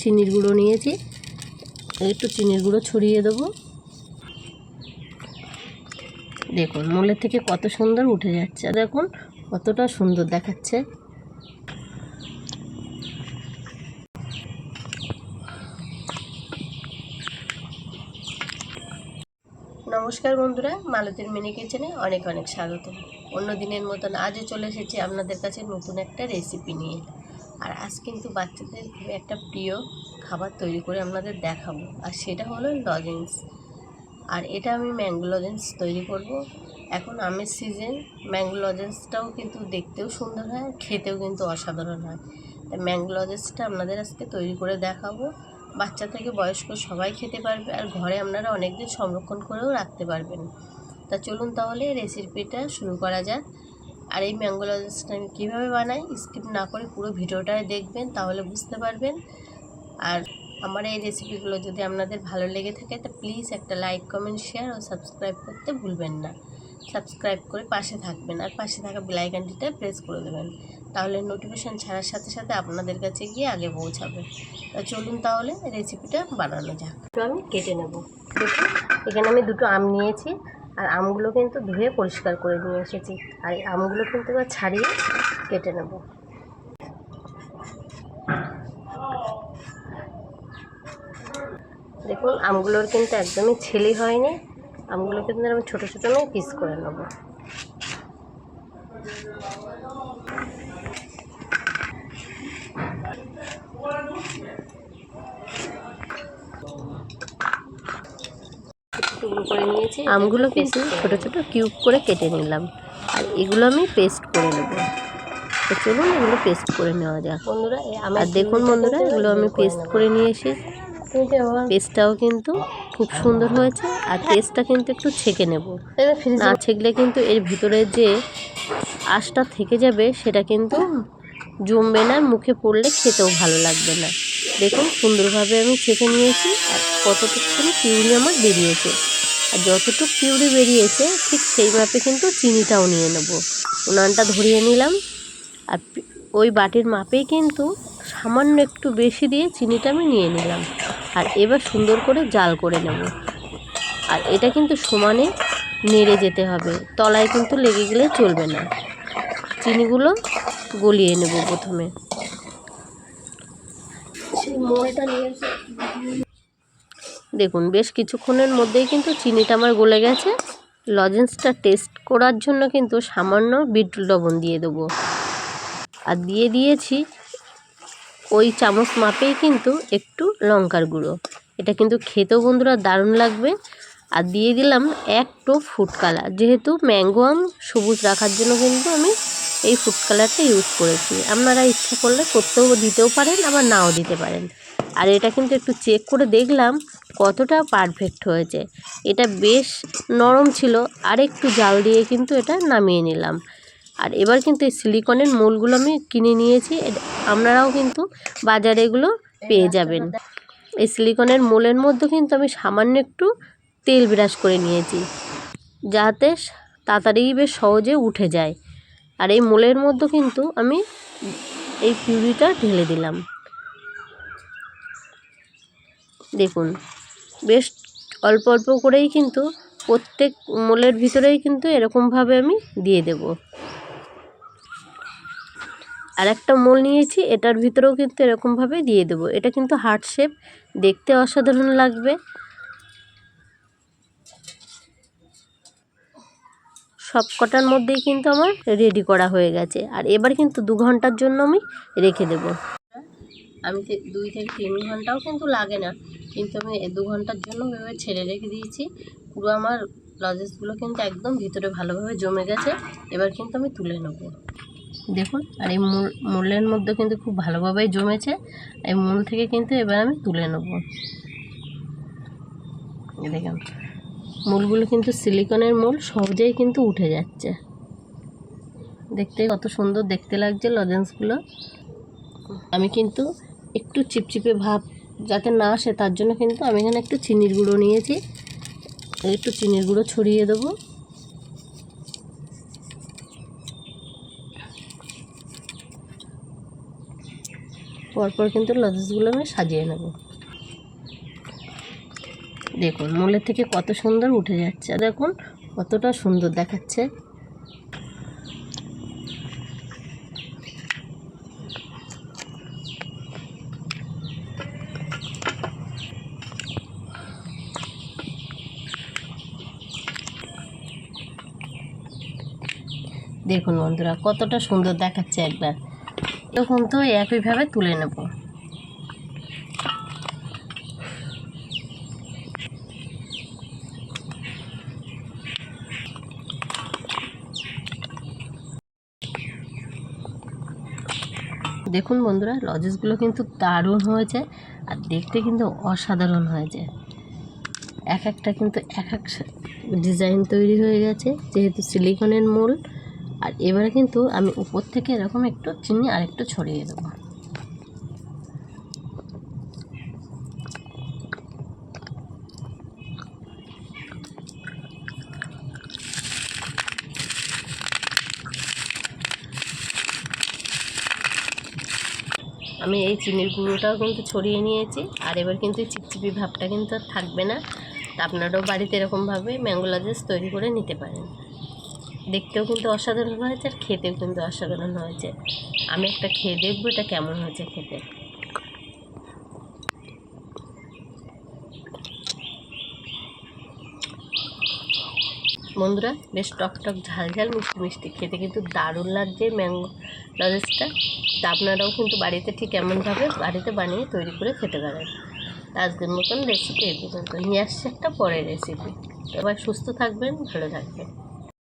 চিনির গুঁড়ো নিয়েছি। একটু চিনির গুঁড়ো ছড়িয়ে দেবো। দেখুন মূলের থেকে কত সুন্দর উঠে যাচ্ছে। দেখুন, কতটা সুন্দর দেখাচ্ছে। নমস্কার বন্ধুরা, মালতীর মিনি কিচেনে অনেক অনেক স্বাগত। অন্য দিনের মতন আজও চলে এসেছি আপনাদের কাছে নতুন একটা রেসিপি নিয়ে। আর আজ কিন্তু বাচ্চাদের খুব একটা প্রিয় খাবার তৈরি করে আপনাদের দেখাবো। আর সেটা হলো লজেন্স। আর এটা আমি ম্যাঙ্গো লজেন্স তৈরি করব। এখন আমের সিজন ম্যাঙ্গো লজেন্সটাও কিন্তু দেখতেও সুন্দর হয়, খেতেও কিন্তু অসাধারণ হয়। তাই ম্যাঙ্গো লজেন্সটা আপনাদের আজকে তৈরি করে দেখাবো। বাচ্চা থেকে বয়স্ক সবাই খেতে পারবে আর ঘরে আপনারা অনেক দিন সংরক্ষণ করেও রাখতে পারবেন। তা চলুন তাহলে রেসিপিটা শুরু করা যাক। আর এই ম্যাঙ্গো লজেন্সটা আমি কীভাবে বানাই স্কিপ না করে পুরো ভিডিওটাই দেখবেন, তাহলে বুঝতে পারবেন। আর আমার এই রেসিপিগুলো যদি আপনাদের ভালো লেগে থাকে, তো প্লিজ একটা লাইক, কমেন্ট, শেয়ার ও সাবস্ক্রাইব করতে ভুলবেন না। সাবস্ক্রাইব করে পাশে থাকবেন আর পাশে থাকা বেলাইকানটিটা প্রেস করে দেবেন। তাহলে নোটিফিকেশান ছাড়ার সাথে সাথে আপনাদের কাছে গিয়ে আগে পৌঁছাবে। তা চলুন তাহলে রেসিপিটা বানানো যাক। আমি কেটে নেব। দেখুন, এখানে আমি দুটো আম নিয়েছি। আর আমগুলো কিন্তু ধুয়ে পরিষ্কার করে নিয়ে এসেছি। আর এই আমগুলো কিন্তু এবার ছাড়িয়ে কেটে নেব। দেখুন, আমগুলোর কিন্তু একদমই ছেলি হয়নি। আমগুলো কিন্তু আমি ছোটো ছোটো আমি পিস করে নেব। করে নিয়েছি আমগুলো কিন্তু ছোট ছোট কিউব করে কেটে নিলাম। আর এগুলো আমি পেস্ট করে নেব। তো চলুন এগুলো পেস্ট করে নেওয়া যাক। বন্ধুরা আর দেখুন বন্ধুরা এগুলো আমি পেস্ট করে নিয়ে এসে পেস্টটাও কিন্তু খুব সুন্দর হয়েছে আর পেস্টটা কিন্তু একটু ছেঁকে নেব। না ছেঁকলে কিন্তু এর ভিতরে যে আঁশটা থেকে যাবে সেটা কিন্তু জমবে না মুখে পড়লে খেতেও ভালো লাগবে না। দেখুন সুন্দরভাবে আমি ছেঁকে নিয়েছি আর কতটুকু পিউরি আমার বেরিয়েছে। আর যতটুকু পিউরি বেরিয়েছে, ঠিক সেই মাপে কিন্তু চিনিটাও নিয়ে নেব। উনানটা ধরিয়ে নিলাম। আর ওই বাটির মাপেই কিন্তু সামান্য একটু বেশি দিয়ে চিনিটা আমি নিয়ে নিলাম। আর এবার সুন্দর করে জাল করে নেব। আর এটা কিন্তু সমানে নেড়ে যেতে হবে। তলায় কিন্তু লেগে গেলে চলবে না। চিনিগুলো গলিয়ে নেব প্রথমে। সেই নিয়ে দেখুন, বেশ কিছুক্ষণের মধ্যেই কিন্তু চিনিটা আমার গলে গেছে। লজেন্সটা টেস্ট করার জন্য কিন্তু সামান্য বিট লবণ দিয়ে দেবো। আর দিয়ে দিয়েছি ওই চামচ মাপেই কিন্তু একটু লঙ্কার গুঁড়ো। এটা কিন্তু খেতেও বন্ধুরা দারুণ লাগবে। আর দিয়ে দিলাম এক টোপ ফুড কালার। যেহেতু ম্যাঙ্গো আম সবুজ রাখার জন্য কিন্তু আমি এই ফুড কালারটা ইউজ করেছি। আপনারা ইচ্ছা করলে করতেও দিতেও পারেন, আবার নাও দিতে পারেন। আর এটা কিন্তু একটু চেক করে দেখলাম কতটা পারফেক্ট হয়েছে। এটা বেশ নরম ছিল, আর একটু জাল দিয়ে কিন্তু এটা নামিয়ে নিলাম। আর এবার কিন্তু এই সিলিকনের মোলগুলো আমি কিনে নিয়েছি আপনারাও কিন্তু বাজারে এগুলো পেয়ে যাবেন। এই সিলিকনের মোলের মধ্যে কিন্তু আমি সামান্য একটু তেল ব্রাশ করে নিয়েছি, যাতে তাড়াতাড়ি বেশ সহজে উঠে যায়। আর এই মোলের মধ্যে কিন্তু আমি এই পিউরিটা ঢেলে দিলাম। দেখুন, বেশ অল্প অল্প করেই কিন্তু প্রত্যেক মোলের ভিতরেই কিন্তু এরকমভাবে আমি দিয়ে দেব। আর একটা মোল নিয়েছি, এটার ভিতরেও কিন্তু এরকমভাবে দিয়ে দেবো। এটা কিন্তু হার্ট শেপ, দেখতে অসাধারণ লাগবে। সব কটার মধ্যেই কিন্তু আমার রেডি করা হয়ে গেছে। আর এবার কিন্তু দু ঘণ্টার জন্য আমি রেখে দেব। আমি দুই থেকে তিন ঘন্টাও কিন্তু লাগে না, কিন্তু আমি দু ঘণ্টার জন্য ভেবে ছেড়ে রেখে দিয়েছি। পুরো আমার লজেসগুলো কিন্তু একদম ভিতরে ভালোভাবে জমে গেছে, এবার কিন্তু আমি তুলে নেব। দেখুন, আর এই মূল, মূলের মধ্যে কিন্তু খুব ভালোভাবেই জমেছে, এই মূল থেকে কিন্তু এবার আমি তুলে নেব। দেখুন মূলগুলো কিন্তু সিলিকনের মূল, সহজেই কিন্তু উঠে যাচ্ছে। দেখতে কত সুন্দর দেখতে লাগছে লজেন্সগুলো। আমি কিন্তু একটু চিপচিপে ভাব যাতে না আসে, তার জন্য কিন্তু আমি এখানে একটু চিনির গুঁড়ো নিয়েছি। একটু চিনির গুঁড়ো ছড়িয়ে দেবো। পরপর কিন্তু লজেন্সগুলো আমি সাজিয়ে নেব। দেখুন মূলের থেকে কত সুন্দর উঠে যাচ্ছে। দেখুন, কতটা সুন্দর দেখাচ্ছে। দেখুন বন্ধুরা, কতটা সুন্দর দেখাচ্ছে একবার। এরকম তো একইভাবে তুলে নেব। দেখুন বন্ধুরা, লজেসগুলো কিন্তু দারুণ হয়েছে আর দেখতে কিন্তু অসাধারণ হয়েছে। এক একটা কিন্তু এক এক ডিজাইন তৈরি হয়ে গেছে, যেহেতু সিলিকনের মূল। আর এবারে কিন্তু আমি উপর থেকে এরকম একটু চিনি আর একটু ছড়িয়ে দেবো। আমি এই চিনির গুঁড়োটাও কিন্তু ছড়িয়ে নিয়েছি। আর এবার কিন্তু চিপচিপি ভাবটা কিন্তু আর থাকবে না। আপনারাও বাড়িতে এরকমভাবে ম্যাঙ্গো লাজেস তৈরি করে নিতে পারেন। দেখতেও কিন্তু অসাধারণ হয়েছে আর খেতেও কিন্তু অসাধারণ হয়েছে। আমি একটা খেয়ে দেখব এটা কেমন হয়েছে খেতে। বন্ধুরা, বেশ টক টক, ঝাল ঝাল, মিষ্টি মিষ্টি। খেতে কিন্তু দারুণ লাগছে ম্যাঙ্গো লজেসটা তা আপনারাও কিন্তু বাড়িতে ঠিক এমনভাবে বাড়িতে বানিয়ে তৈরি করে খেতে পারেন। আজকের মতন রেসিপি এই পর্যন্ত। নিয়ে আসছে একটা পরের রেসিপি এবার সুস্থ থাকবেন, ভালো থাকবেন।